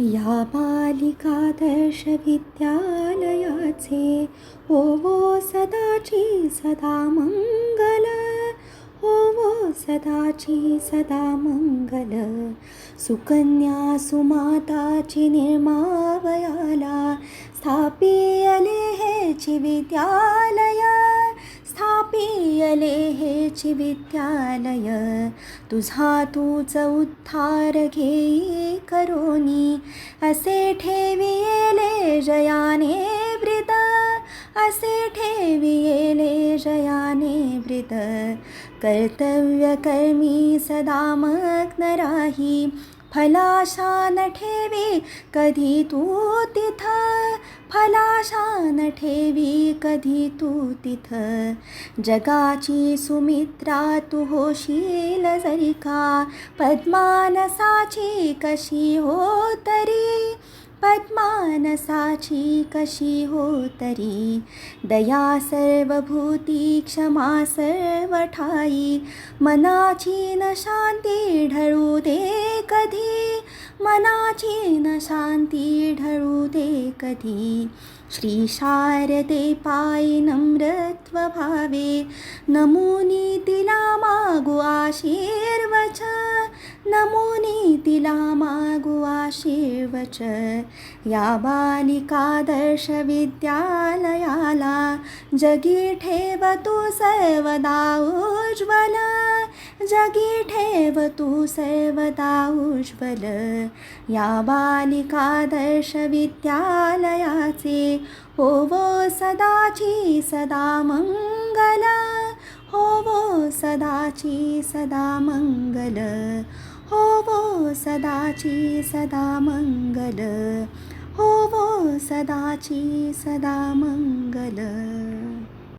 या बालिकादर्श विद्यालयाचे ओवो सदाची सदा मंगल ओवो सदाची सदा मंगल. सुकन्या सुमाताची निर्मावयाला स्थापियले हेची विद्यालय स्थापियले विद्यालय तुझा तूच उद्धार घेई करोनी असे ठेवियेले जयाने वृत. असे ठेवियेले जयाने वृत. कर्तव्य कर्मी सदा मग्न राही. फलाशा न ठेवी कधी तू तिथ? फलाशा न ठेवी कधी तू तिथ? जगाची सुमित्रा तू होशील जरी का? पद्मानसाची कशी हो तरी? पद्मानसाची कशी हो तरी दया सर्वभूती क्षमा सर्व ठाई मनाची न शांती ढळू दे कधी? मनाची न शांती ढळू दे कधी? श्री शारदे पायी नम्रत्व भावे नमुनी तिला मागू आशीर्वचन. तिला मागू आशीर्वच. या बालिकादर्श विद्यालयाला जगी ठेव तू सर्वदा उज्ज्वल. जगी ठेव तू सर्वदा उज्ज्वल. या बालिकादर्श विद्यालयाचे होवो सदाची सदा मंगल. होवो सदाची सदा मंगल. होवो सदाची सदा मंगल। होवो सदाची सदा मंगल।